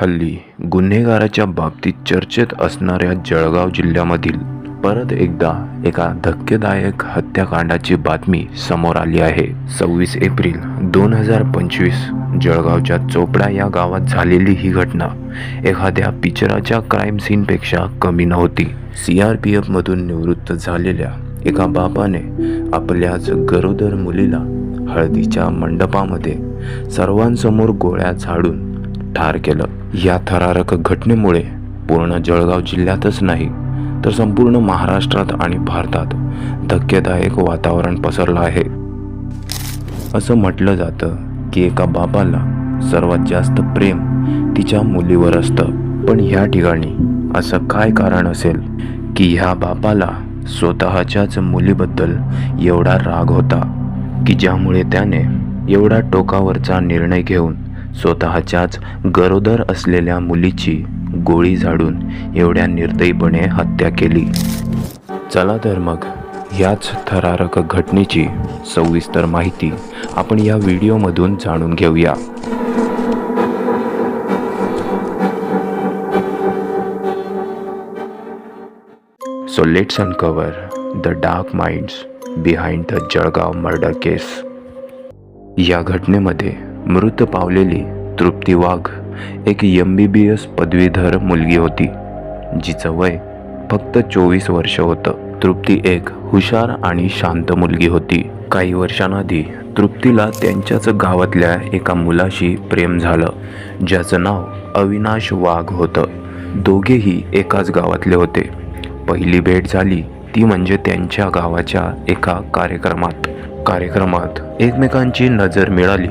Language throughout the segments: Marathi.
हल्ली गुन्हेगाराच्या बाबतीत चर्चेत असणाऱ्या जळगाव जिल्ह्यामधील परत एकदा एका धक्केदायक हत्याकांडाची बातमी समोर आली आहे. सव्वीस एप्रिल दोन हजार पंचवीस जळगावच्या चोपडा या गावात झालेली ही घटना एखाद्या पिक्चराच्या क्राईम सीनपेक्षा कमी नव्हती. सी आर पी एफमधून निवृत्त झालेल्या एका बापाने आपल्याच गरोदर मुलीला हळदीच्या मंडपामध्ये सर्वांसमोर गोळ्या झाडून ठार केलं. या थरारक घटनेमुळे पूर्ण जळगाव जिल्ह्यातच नाही तर संपूर्ण महाराष्ट्रात आणि भारतात धक्केदायक वातावरण पसरलं आहे. असं म्हटलं जातं की एका बापाला सर्वात जास्त प्रेम तिच्या मुलीवर असतं. पण ह्या ठिकाणी असं काय कारण असेल की ह्या बापाला स्वतःच्याच मुलीबद्दल एवढा राग होता की ज्यामुळे त्याने एवढा टोकावरचा निर्णय घेऊन स्वतःच्याच गरोदर असलेल्या मुलीची गोळी झाडून एवढ्या निर्दयीपणे हत्या केली. चला तर मग याच थरारक घटनेची सविस्तर माहिती आपण या व्हिडिओमधून जाणून घेऊया. So let's uncover the dark minds behind the Jalgaon murder case या घटनेमध्ये मृत पावलेली तृप्ती वाघ एक एम बी बी एस पदवीधर मुलगी होती जिचं वय फक्त चोवीस वर्ष होतं. तृप्ती एक हुशार आणि शांत मुलगी होती. काही वर्षांआधी तृप्तीला त्यांच्याच गावातल्या एका मुलाशी प्रेम झालं ज्याचं नाव अविनाश वाघ होतं. दोघेही एकाच गावातले होते. पहिली भेट झाली ती म्हणजे त्यांच्या गावाच्या एका कार्यक्रमात. कार्यक्रमात एकमेकांची नजर मिळाली.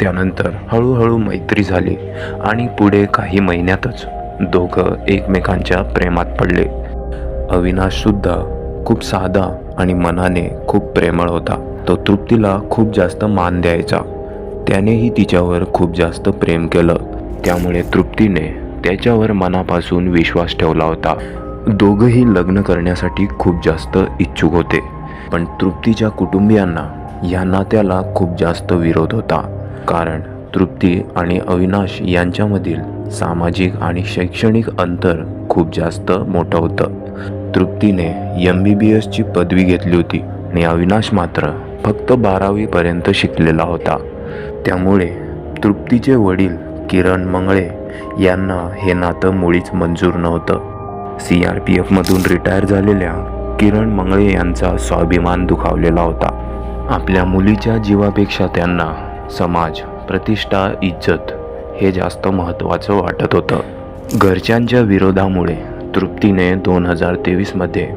त्यानंतर हळूहळू मैत्री झाली आणि पुढे काही महिन्यातच दोघं एकमेकांच्या प्रेमात पडले. अविनाश सुद्धा खूप साधा आणि मनाने खूप प्रेमळ होता. तो तृप्तीला खूप जास्त मान द्यायचा. त्यानेही तिच्यावर खूप जास्त प्रेम केलं. त्यामुळे तृप्तीने त्याच्यावर मनापासून विश्वास ठेवला होता. दोघंही लग्न करण्यासाठी खूप जास्त इच्छुक होते. पण तृप्तीच्या कुटुंबियांना या नात्याला खूप जास्त विरोध होता. कारण तृप्ती आणि अविनाश यांच्यामधील सामाजिक आणि शैक्षणिक अंतर खूप जास्त मोठं होतं. तृप्तीने एम बी बी एसची पदवी घेतली होती आणि अविनाश मात्र फक्त बारावीपर्यंत शिकलेला होता. त्यामुळे तृप्तीचे वडील किरण मंगळे यांना हे नातं मुळीच मंजूर नव्हतं. सी आर पी एफमधून रिटायर झालेल्या किरण मंगळे यांचा स्वाभिमान दुखावलेला होता. आपल्या मुलीच्या जीवापेक्षा त्यांना समाज प्रतिष्ठा इज्जत हे जास्त महत्त्वाचं वाटत होतं. घरच्यांच्या विरोधामुळे तृप्तीने दोन हजार तेवीसमध्ये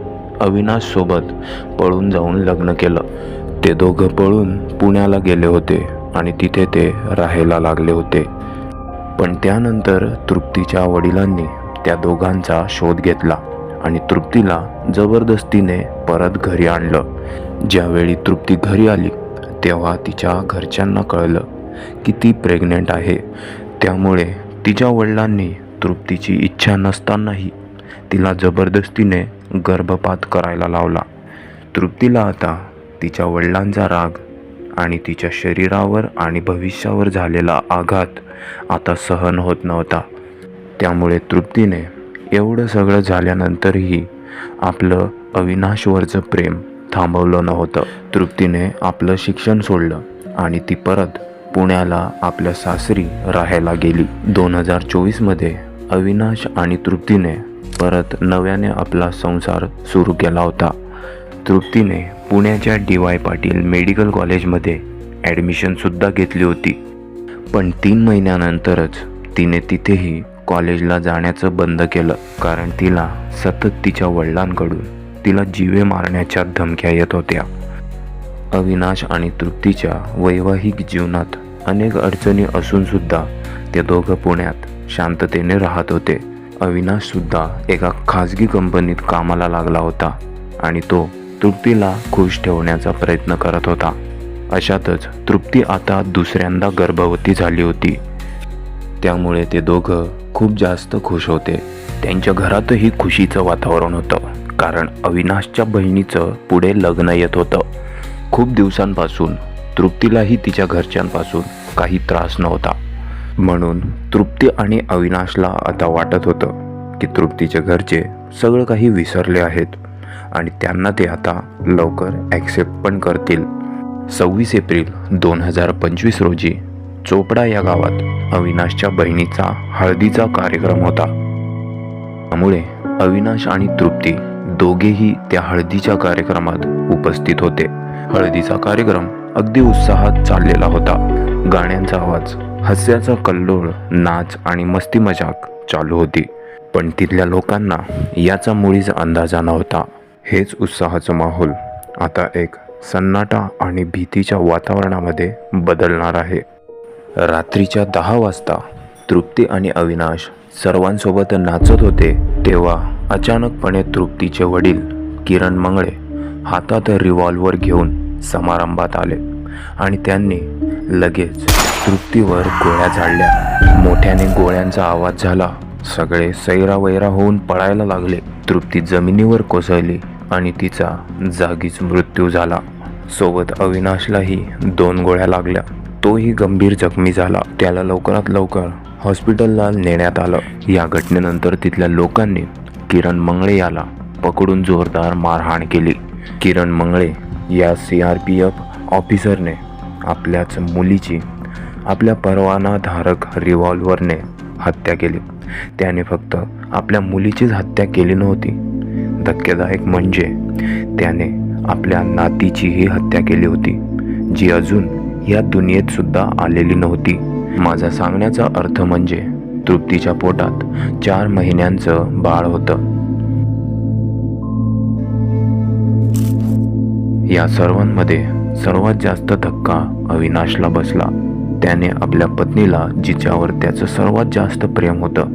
अविनाशसोबत पळून जाऊन लग्न केलं. ते दोघं पळून पुण्याला गेले होते आणि तिथे ते राहायला लागले होते. पण त्यानंतर तृप्तीच्या वडिलांनी त्या दोघांचा शोध घेतला आणि तृप्तीला जबरदस्तीने परत घरी आणलं. ज्यावेळी तृप्ती घरी आली तेव्हा तिच्या घरच्यांना कळलं की ती प्रेग्नेंट आहे. त्यामुळे तिच्या वडिलांनी तृप्तीची इच्छा नसतानाही तिला जबरदस्तीने गर्भपात करायला लावला. तृप्तीला आता तिच्या वडिलांचा राग आणि तिच्या शरीरावर आणि भविष्यावर झालेला आघात आता सहन होत नव्हता. त्यामुळे तृप्तीने एवढं सगळं झाल्यानंतरही आपलं अविनाशवरचं प्रेम थांबवलं नव्हतं. तृप्तीने आपलं शिक्षण सोडलं आणि ती परत पुण्याला आपल्या सासरी राहायला गेली. दोन हजार चोवीसमध्ये अविनाश आणि तृप्तीने परत नव्याने आपला संसार सुरू केला होता. तृप्तीने पुण्याच्या डी वाय पाटील मेडिकल कॉलेजमध्ये ॲडमिशनसुद्धा घेतली होती. पण तीन महिन्यानंतरच तिने तिथेही कॉलेजला जाण्याचं बंद केलं कारण तिला सतत तिच्या वडिलांकडून तिला जीवे मारण्याच्या धमक्या येत होत्या. अविनाश आणि तृप्तीच्या वैवाहिक जीवनात अनेक अडचणी असूनसुद्धा ते दोघं पुण्यात शांततेने राहत होते. अविनाशसुद्धा एका खाजगी कंपनीत कामाला लागला होता आणि तो तृप्तीला खुश ठेवण्याचा प्रयत्न करत होता. अशातच तृप्ती आता दुसऱ्यांदा गर्भवती झाली होती. त्यामुळे ते दोघं खूप जास्त खुश होते. त्यांच्या घरातही खुशीचं वातावरण होतं. कारण अविनाशच्या बहिणीचं पुढे लग्न येत होतं. खूप दिवसांपासून तृप्तीलाही तिच्या घरच्यांपासून काही त्रास नव्हता. म्हणून तृप्ती आणि अविनाशला आता वाटत होतं की तृप्तीचे घरचे सगळं काही विसरले आहेत आणि त्यांना ते आता लवकर ॲक्सेप्ट पण करतील. सव्वीस एप्रिल दोन हजार पंचवीस रोजी चोपडा या गावात अविनाशच्या बहिणीचा हळदीचा कार्यक्रम होता. त्यामुळे अविनाश आणि तृप्ती दोघेही त्या हळदीच्या कार्यक्रमात उपस्थित होते. हळदीचा कार्यक्रम अगदी उत्साहात चाललेला होता. गाण्यांचा आवाज हास्याचा कल्लोळ नाच आणि मस्ती मजाक चालू होती. पण तिथल्या लोकांना याचा मुळीच अंदाजा नव्हता. हेच उत्साहाचं माहोल आता एक सन्नाटा आणि भीतीच्या वातावरणामध्ये बदलणार आहे. रात्रीच्या दहा वाजता तृप्ती आणि अविनाश सर्वांसोबत नाचत होते तेव्हा अचानकपणे तृप्तीचे वडील किरण मंगळे हातात रिव्हॉल्वर घेऊन समारंभात आले आणि त्यांनी लगेच तृप्तीवर गोळ्या झाडल्या. मोठ्याने गोळ्यांचा आवाज झाला. सगळे सैरावैरा होऊन पळायला लागले. तृप्ती जमिनीवर कोसळली आणि तिचा जागीच मृत्यू झाला. सोबत अविनाशलाही दोन गोळ्या लागल्या. तोही गंभीर जखमी झाला. त्याला लवकरात लवकर हॉस्पिटलला नेण्यात आलं. या घटनेनंतर तिथल्या लोकांनी किरण मंगळे याला पकडून जोरदार मारहाण केली. किरण मंगळे या सी आर पी एफ ऑफिसरने आपल्याच मुलीची आपल्या परवानाधारक रिव्हॉल्व्हरने हत्या केली. त्याने फक्त आपल्या मुलीचीच हत्या केली नव्हती. धक्केदायक म्हणजे त्याने आपल्या नातीचीही हत्या केली होती जी अजून या दुनियेतसुद्धा आलेली नव्हती. माझा सांगण्याचा अर्थ म्हणजे तृप्तीच्या पोटात चार महिन्यांचं बाळ होतं. या सर्वांमध्ये सर्वात जास्त धक्का अविनाशला बसला. त्याने आपल्या पत्नीला जिच्यावर त्याचं सर्वात जास्त प्रेम होतं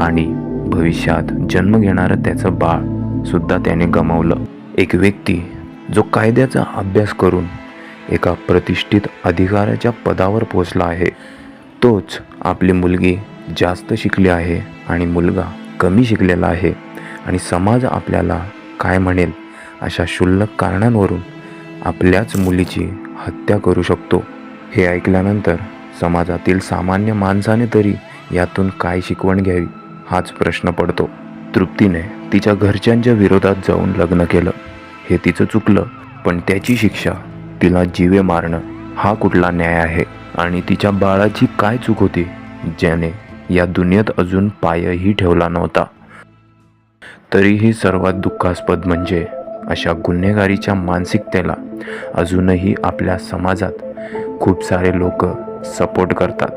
आणि भविष्यात जन्म घेणारं त्याचं बाळ सुद्धा त्याने गमावलं. एक व्यक्ती जो कायद्याचा अभ्यास करून एका प्रतिष्ठित अधिकाराच्या पदावर पोचला आहे तोच आपली मुलगी जास्त शिकली आहे आणि मुलगा कमी शिकलेला आहे आणि समाज आपल्याला काय म्हणेल अशा क्षुल्लक कारणांवरून आपल्याच मुलीची हत्या करू शकतो. हे ऐकल्यानंतर समाजातील सामान्य माणसाने तरी यातून काय शिकवण घ्यावी हाच प्रश्न पडतो. तृप्तीने तिच्या घरच्यांच्या विरोधात जाऊन लग्न केलं. हे तिचं चुकलं पण त्याची शिक्षा तिला जीवे मारणं हा कुठला न्याय आहे? आणि तिच्या बाळाची काय चूक होती ज्याने या दुनियेत अजून पायही ठेवला नव्हता. तरीही सर्वात दुःखास्पद म्हणजे अशा गुन्हेगारीच्या मानसिकतेला अजूनही आपल्या समाजात खूप सारे लोक सपोर्ट करतात.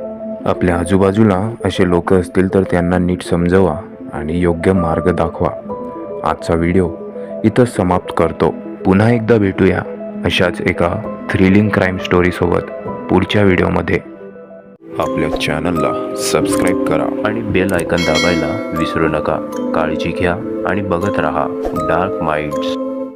आपल्या आजूबाजूला असे लोक असतील तर त्यांना नीट समजवा आणि योग्य मार्ग दाखवा. आजचा व्हिडिओ इथं समाप्त करतो. पुन्हा एकदा भेटूया अशाच एका थ्रिलिंग क्राईम स्टोरीसोबत पुढच्या व्हिडिओमध्ये. आपल्या चॅनलला सबस्क्राईब करा. आणि बेल आयकन दाबायला विसरू नका. काळजी घ्या आणि बघत राहा डार्क माइंड्स